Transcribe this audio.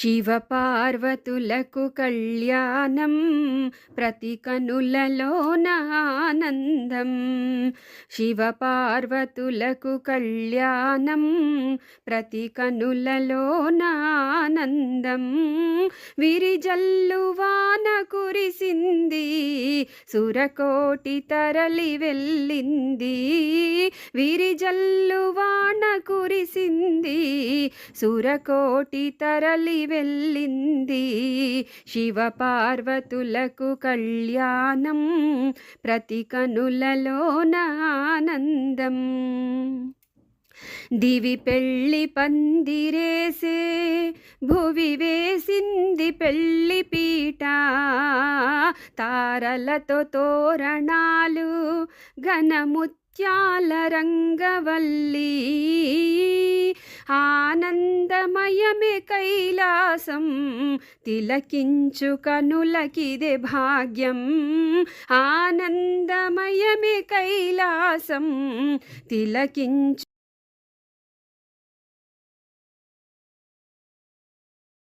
శివపార్వతులకు కళ్యాణం ప్రతి కనులలోన ఆనందం శివపార్వతులకు కళ్యాణం ప్రతి కనులలోన ఆనందం విరిజల్లు వాన కురిసింది సురకోటి తరలి వెళ్ళింది. విరిజల్లు వాన కురిసింది సురకోటి తరలి వెళ్ళింది. శివపార్వతులకు కళ్యాణం ప్రతి కనులలోన ఆనందం. దివి పెళ్ళి పందిరేసే భువి వేసింది పెళ్ళి పీట తారలతో తోరణాలు ఘనముత్యాల రంగవల్లి. ఆనందమయమే కైలాసం తిలకించు కనులకిదే భాగ్యం. ఆనందమయమే కైలాసం తిలకించు